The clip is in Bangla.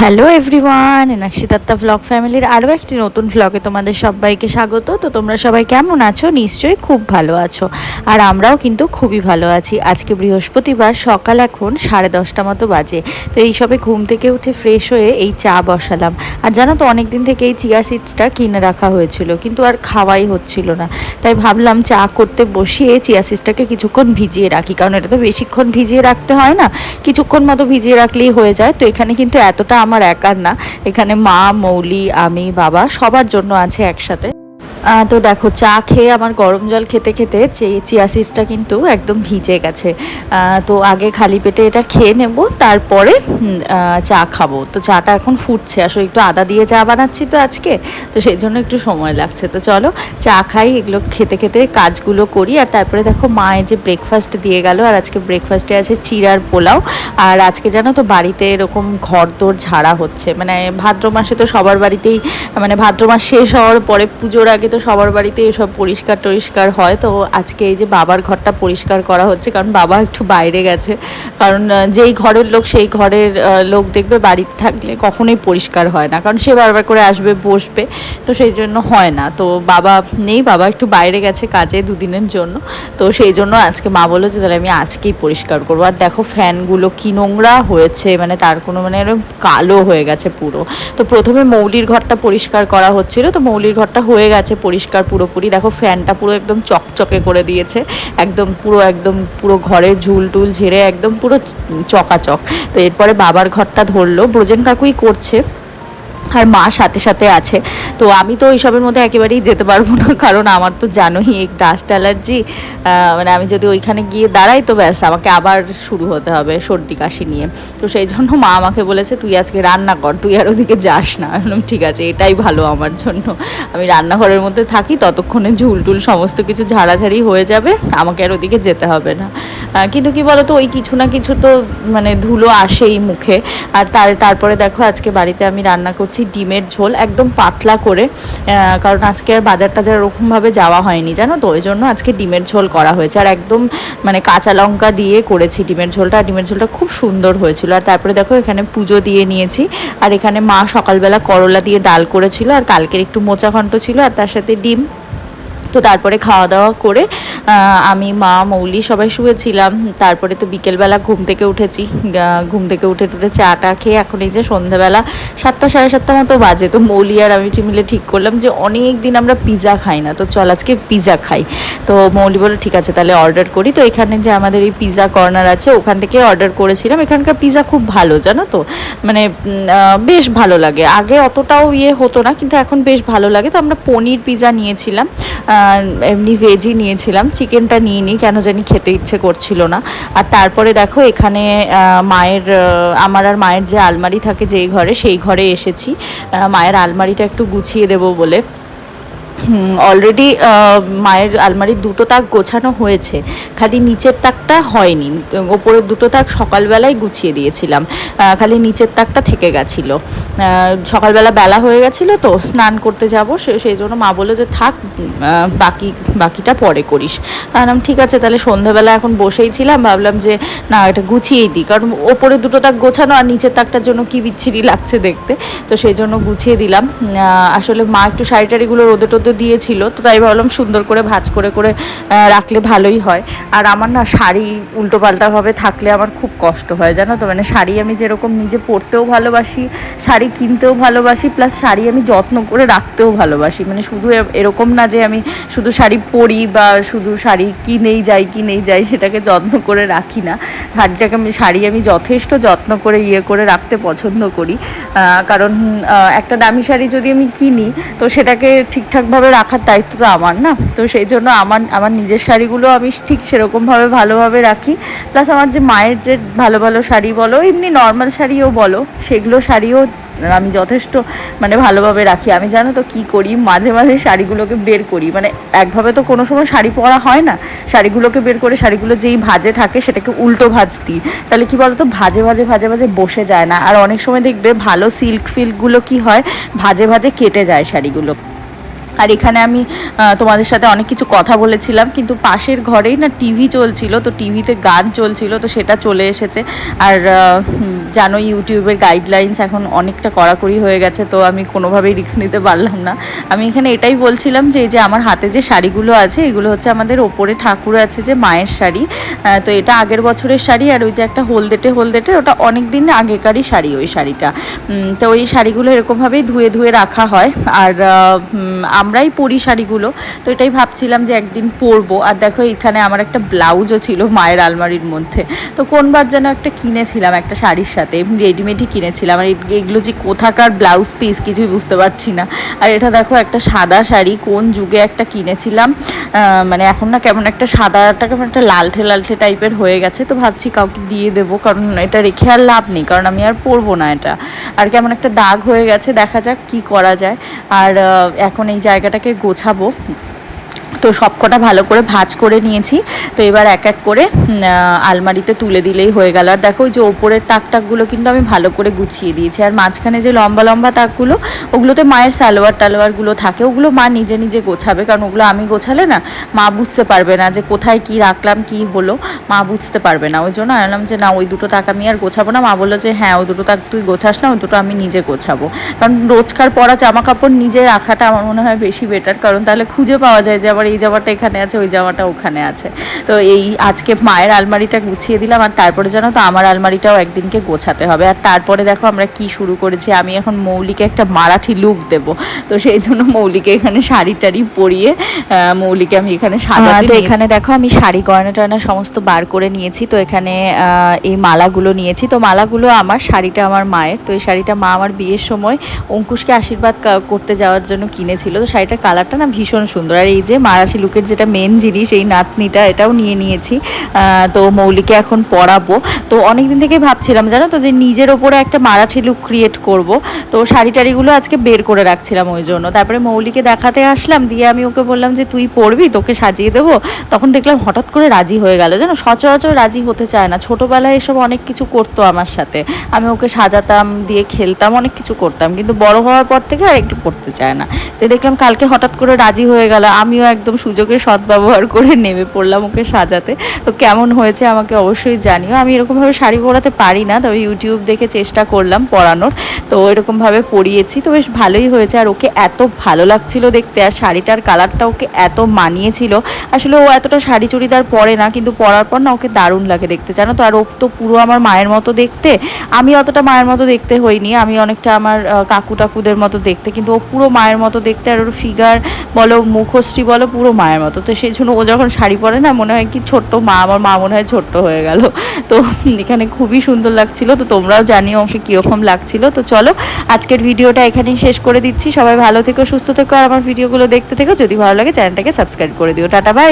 হ্যালো এভরিওয়ান এনাক্ষিতাত্তা ভ্লগ ফ্যামিলির আরও একটি নতুন ভ্লগে তোমাদের সবাইকে স্বাগত। তো তোমরা সবাই কেমন আছো? নিশ্চয়ই খুব ভালো আছো। আর আমরাও কিন্তু খুবই ভালো আছি। আজকে বৃহস্পতিবার, সকাল এখন সাড়ে দশটা মতো বাজে। তো এই সবে ঘুম থেকে উঠে ফ্রেশ হয়ে এই চা বসালাম। আর জানো তো অনেক দিন থেকে এই চিয়া সিডসটা কিনে রাখা হয়েছিল, কিন্তু আর খাওয়াই হচ্ছিল না। তাই ভাবলাম চা করতে বসিয়ে চিয়া সিডসটাকে কিছুক্ষণ ভিজিয়ে রাখি, কারণ এটা তো বেশিক্ষণ ভিজিয়ে রাখতে হয় না। কিছুক্ষণ মতো ভিজিয়ে রাখলেই হয়ে যায়। তো এখানে কিন্তু এতটা আমার একার না। এখানে মা মৌলি আমি বাবা সবার জন্য আছে একসাথে। তো দেখো, চা খেয়ে আমার গরম জল খেতে খেতে চিয়া সিডসটা কিন্তু একদম ভিজে গেছে। তো আগে খালি পেটে এটা খেয়ে নেব, তারপরে চা খাব। তো চাটা এখন ফুটছে, আসলে একটু আদা দিয়ে চা বানাচ্ছি তো আজকে, তো সেই জন্য একটু সময় লাগছে। তো চলো, চা খাই, এগুলো খেতে খেতে কাজগুলো করি, আর তারপরে দেখো মায়ে যে ব্রেকফাস্ট দিয়ে গেল, আর আজকে ব্রেকফাস্টে আছে চিড়ার পোলাও। আর আজকে জানো তো, বাড়িতে এরকম ঘর দোর ঝাড়া হচ্ছে। মানে ভাদ্র মাসে তো সবার বাড়িতেই মানে ভাদ্র মাস শেষ হওয়ার পরে পুজোর আগে তো সবার বাড়িতে এসব পরিষ্কার টরিষ্কার হয়, তো আজকে এই যে বাবার ঘরটা পরিষ্কার করা হচ্ছে, কারণ বাবা একটু বাইরে গেছে। কারণ যেই ঘরের লোক, সেই ঘরের লোক দেখবে বাড়িতে থাকলে কখনোই পরিষ্কার হয় না। কারণ সে বারবার করে আসবে, বসবে, তো সেই জন্য হয় না। তো বাবা নেই, বাবা একটু বাইরে গেছে কাজে দুদিনের জন্য, তো সেই জন্য আজকে মা বলল যে, তাহলে আমি আজকেই পরিষ্কার করব। আর দেখো ফ্যানগুলো কি নোংরা হয়েছে মানে তার কোনো মানে কালো হয়ে গেছে পুরো। তো প্রথমে মৌলির ঘরটা পরিষ্কার করা হচ্ছিল, তো মৌলির ঘরটা হয়ে গেছে পরিষ্কার পুরোপুরি। দেখো ফ্যানটা পুরো একদম চকচকে করে দিয়েছে। একদম পুরো একদম পুরো ঘরে ঝুল টুল ঝেড়ে একদম পুরো চকাচক। তো এরপরে বাবার ঘরটা ধরলো। ব্রজেন কাকুই করছে। আর মা সাথে সাথে আছে। তো আমি তো ওইসবের মধ্যে একেবারেই যেতে পারব না, কারণ আমার তো জানোই এই ডাস্ট অ্যালার্জি মানে আমি যদি ওইখানে গিয়ে দাঁড়াই তো ব্যাস, আমাকে আবার শুরু হতে হবে সর্দি কাশি নিয়ে। তো সেই জন্য মা আমাকে বলেছে, তুই আজকে রান্না কর, তুই আর ওদিকে যাস না। বললাম, ঠিক আছে, এটাই ভালো আমার জন্য। আমি রান্নাঘরের মধ্যে থাকি, ততক্ষণে ঝুল টুল সমস্ত কিছু ঝাড়াঝাড়ি হয়ে যাবে, আমাকে আর ওদিকে যেতে হবে না। কিন্তু কি বলতো, ওই কিছু না কিছু তো মানে ধুলো আসেই মুখে। আর তার, তারপরে দেখো, আজকে বাড়িতে আমি রান্না করছি ডিমের ঝোল একদম পাতলা করে কারণ আজকে আর বাজার টাজার ওরকমভাবে যাওয়া হয়নি, জানো তো? ওই জন্য আজকে ডিমের ঝোল করা হয়েছে। আর একদম মানে কাঁচা লঙ্কা দিয়ে করেছি ডিমের ঝোলটা। আর ডিমের ঝোলটা খুব সুন্দর হয়েছিল। আর তারপরে দেখো, এখানে পুজো দিয়ে নিয়েছি। আর এখানে মা সকালবেলা করলা দিয়ে ডাল করেছিল। আর কালকের একটু মোচা ঘণ্ট ছিল। আর তার সাথে ডিম। তো তারপরে খাওয়া দাওয়া করে আমি, মা, মৌলি সবাই শুয়েছিলাম। তারপরে তো বিকেলবেলা ঘুম থেকে উঠেছি। ঘুম থেকে উঠে টুটে চাটা খেয়ে এখন এই যে সন্ধ্যাবেলা সাতটা, সাড়ে সাতটা মতো বাজে। তো মৌলি আর আমি মিলে ঠিক করলাম যে অনেক দিন আমরা পিৎজা খাই না। তো চল আজকে পিৎজা খাই। তো মৌলি বলে ঠিক আছে, তাহলে অর্ডার করি। তো এখানে যে আমাদের এই পিৎজা কর্নার আছে, ওখান থেকে অর্ডার করেছিলাম। এখানকার পিজা খুব ভালো, জানো তো? মানে বেশ ভালো লাগে। আগে অতটাও ইয়ে হতো না, কিন্তু এখন বেশ ভালো লাগে। তো আমরা পনির পিৎজা নিয়েছিলাম। এমনি ভেজই নিয়েছিলাম। চিকেনটা নিয়ে নিই, কেন জানি খেতে ইচ্ছে করছিল না। আর তারপরে দেখো, এখানে মায়ের আমার আর মায়ের যে আলমারি থাকে যেই ঘরে, সেই ঘরে এসেছি। মায়ের আলমারিটা একটু গুছিয়ে দেবো বলে। অলরেডি মায়ের আলমারির দুটো তাক গোছানো হয়েছে। খালি নিচের তাকটা হয়নি। ওপরের দুটো তাক সকালবেলায় গুছিয়ে দিয়েছিলাম। খালি নিচের তাকটা থেকে গেছিল। সকালবেলা বেলা হয়ে গেছিল তো স্নান করতে যাব। সেই জন্য মা বলল যে থাক বাকি, বাকিটা পরে করিস। আমি ঠিক আছে, তাহলে সন্ধ্যাবেলা এখন বসেই ছিলাম। ভাবলাম যে, না, এটা গুছিয়েই দিই। কারণ ওপরে দুটো তাক গোছানো আর নিচের তাকটার জন্য কি বিচ্ছিরি লাগছে দেখতে? তো সেই জন্য গুছিয়ে দিলাম। আসলে মা একটু শাড়ি টাড়িগুলো রোদে টোদে দিয়েছিল, তো তাই ভাবলাম সুন্দর করে ভাঁজ করে করে রাখলে ভালোই হয়। আর আমার না শাড়ি উল্টো পাল্টাভাবে থাকলে আমার খুব কষ্ট হয়, জানো তো? মানে শাড়ি আমি যেরকম নিজে পরতেও ভালোবাসি, শাড়ি কিনতেও ভালোবাসি প্লাস শাড়ি আমি যত্ন করে রাখতেও ভালোবাসি। মানে শুধু এরকম না যে আমি শুধু শাড়ি পরি বা শুধু শাড়ি কিনেই যাই কিনেই যাই, সেটাকে যত্ন করে রাখি না। শাড়িটাকে আমি, শাড়ি আমি যথেষ্ট যত্ন করে ইয়ে করে রাখতে পছন্দ করি। কারণ একটা দামি শাড়ি যদি আমি কিনি, তো সেটাকে ঠিকঠাকভাবে রাখার দায়িত্ব তো আমার, না? তো সেই জন্য আমার আমার নিজের শাড়িগুলো আমি ঠিক সেরকমভাবে ভালোভাবে রাখি। প্লাস আমার যে মায়ের যে ভালো ভালো শাড়ি বলো, এমনি নর্মাল শাড়িও বলো, সেগুলো শাড়িও আমি যথেষ্ট মানে ভালোভাবে রাখি। আমি জানো তো কি করি? মাঝে মাঝে শাড়িগুলোকে বের করি। মানে একভাবে তো কোনো সময় শাড়ি পরা হয় না। শাড়িগুলোকে বের করে শাড়িগুলো যেই ভাজে থাকে সেটাকে উল্টো ভাজ দিই। তাহলে কি বলতো? ভাজে ভাজে ভাজে ভাজে বসে যায় না। আর অনেক সময় দেখবে ভালো সিল্ক ফিল্কগুলো কি হয়? ভাজে ভাজে কেটে যায় শাড়িগুলো। আর এখানে আমি তোমাদের সাথে অনেক কিছু কথা বলেছিলাম, কিন্তু পাশের ঘরেই না টিভি চলছিল, তো টিভিতে গান চলছিল, তো সেটা চলে এসেছে। আর জানো ইউটিউবের গাইডলাইন্স এখন অনেকটা কড়াকড়ি হয়ে গেছে, তো আমি কোনোভাবেই রিস্ক নিতে পারলাম না। আমি এখানে এটাই বলছিলাম যে, এই যে আমার হাতে যে শাড়িগুলো আছে, এগুলো হচ্ছে আমাদের ওপরে ঠাকুর আছে যে মায়ের শাড়ি তো এটা আগের বছরের শাড়ি, আর ওই যে একটা হলদেটে হলদেটে, ওটা অনেক দিন আগেকারই শাড়ি ওই শাড়িটা। তো ওই শাড়িগুলো এরকমভাবেই ধুয়ে ধুয়ে রাখা হয়। আর আমরাই পরি শাড়িগুলো। তো এটাই ভাবছিলাম যে একদিন পরবো। আর দেখো, এখানে আমার একটা ব্লাউজও ছিল মায়ের আলমারির মধ্যে। তো কোনবার যেন একটা কিনেছিলাম একটা শাড়ির সাথে, এমনি রেডিমেডই কিনেছিলাম। আর এগুলো যে কোথাকার ব্লাউজ পিস কিছুই বুঝতে পারছি না। আর এটা দেখো, একটা সাদা শাড়ি, কোন যুগে একটা কিনেছিলাম। মানে এখন না কেমন একটা সাদাটা কেমন একটা লালঠে লালঠে টাইপের হয়ে গেছে। তো ভাবছি কাউকে দিয়ে দেবো, কারণ এটা রেখে আর লাভ নেই, কারণ আমি আর পরবো না এটা। আর কেমন একটা দাগ হয়ে গেছে, দেখা যাক কি করা যায়। আর এখন এই জায়গাটাকে গোছাবো। তো সবকটা ভালো করে ভাজ করে নিয়েছি। তো এবার এক এক করে আলমারিতে তুলে দিলেই হয়ে গেল। আর দেখো, ওই যে ওপরের তাক টাকগুলো কিন্তু আমি ভালো করে গুছিয়ে দিয়েছি। আর মাঝখানে যে লম্বা লম্বা তাকগুলো, ওগুলোতে মায়ের সালোয়ার টালোয়ারগুলো থাকে, ওগুলো মা নিজে নিজে গোছাবে। কারণ ওগুলো আমি গোছালে না, মা বুঝতে পারবে না যে কোথায় কি রাখলাম, কি হলো। মা বুঝতে পারবে না। ওই জন্য আনলাম যে, না, ওই দুটো তাক আমি আর গোছাবো না। মা বলল যে হ্যাঁ ওই দুটো তাক তুই গোছাস না, ওই দুটো আমি নিজে গোছাবো। কারণ রোজকার পরা জামা কাপড় নিজে রাখাটা আমার মনে হয় বেশি বেটার কারণ তাহলে খুঁজে পাওয়া যায় যে আবার এই জামাটা এখানে আছে ওই জামাটা ওখানে আছে। তো এই আজকে মায়ের আলমারিটা গুছিয়ে দিলাম আর তারপরে জানো তো আমার আলমারিটাও একদিনকে গোছাতে হবে। আর তারপরে দেখো আমরা কি শুরু করেছি আমি এখন মৌলিকে একটা মারাঠি লুক দেব। তো সেই জন্য মৌলিকে এখানে শাড়ি টাড়ি পরিয়ে মৌলিকে আমি এখানে সাজাতে এখানে দেখো আমি শাড়ি গয়না টয়না সমস্ত বার করে নিয়েছি তো এখানে এই মালাগুলো নিয়েছি। তো মালাগুলো আমার শাড়িটা আমার মায়ের। তো এই শাড়িটা মা আমার বিয়ের সময় অঙ্কুশকে আশীর্বাদ করতে যাওয়ার জন্য কিনেছিল। তো শাড়িটার কালারটা না ভীষণ সুন্দর। আর এই যে মারাঠি লুকের যেটা মেন জিনিস, এই নাতনিটা এটাও নিয়ে নিয়েছি। তো মৌলিকে এখন পরাবো তো অনেক দিন থেকে ভাবছিলাম, জানো তো, যে নিজের ওপরে একটা মারাঠি লুক ক্রিয়েট করব। তো শাড়ি টাড়িগুলো আজকে বের করে রাখছিলাম ওই জন্য। তারপরে মৌলিকে দেখাতে আসলাম, দিয়ে আমি ওকে বললাম যে, তুই পড়বি, তোকে সাজিয়ে দেবো? তখন দেখলাম হঠাৎ করে রাজি হয়ে গেল। জানো, সচরাচর রাজি হতে চায় না। ছোটোবেলায় এসব অনেক কিছু করতো আমার সাথে। আমি ওকে সাজাতাম, দিয়ে খেলতাম, অনেক কিছু করতাম। কিন্তু বড় হওয়ার পর থেকে আর একটু করতে চায় না। তো দেখলাম কালকে হঠাৎ করে রাজি হয়ে গেল। আমিও একদম সুযোগের সদ্ব্যবহার করে নেমে পড়লাম ওকে সাজাতে। তো কেমন হয়েছে আমাকে অবশ্যই জানিও। আমি এরকমভাবে শাড়ি পরাতে পারি না, তবে ইউটিউব দেখে চেষ্টা করলাম পরানোর। তো এরকমভাবে পরিয়েছি। তো বেশ ভালোই হয়েছে। আর ওকে এত ভালো লাগছিল দেখতে, আর শাড়িটার কালারটা ওকে এত মানিয়েছিল। আসলে ও এতটা শাড়ি চুড়িদার পরে না, কিন্তু পরার পর না ওকে দারুণ লাগে দেখতে। জানো তো, আর ও তো পুরো আমার মায়ের মতো দেখতে। আমি অতটা মায়ের মতো দেখতে হইনি। আমি অনেকটা আমার কাকু টাকুদের মতো দেখতে। কিন্তু ও পুরো মায়ের মতো দেখতে, আর ওর ফিগার বলো, মুখশ্রী বলো পুরো মায়ের মতো। তো সেই জন্য ও যখন শাড়ি পরে না, মনে হয় কি ছোট্ট মা, আমার মা মনে হয় ছোট্ট হয়ে গেল। তো এখানে খুবই সুন্দর লাগছিল। তো তোমরাও জানিও ওকে কীরকম লাগছিল। তো চলো, আজকের ভিডিওটা এখানেই শেষ করে দিচ্ছি। সবাই ভালো থেকো, সুস্থ থেকো, আর আমার ভিডিওগুলো দেখতে থেকো। যদি ভালো লাগে, চ্যানেলটাকে সাবস্ক্রাইব করে দিও। Tata, bye.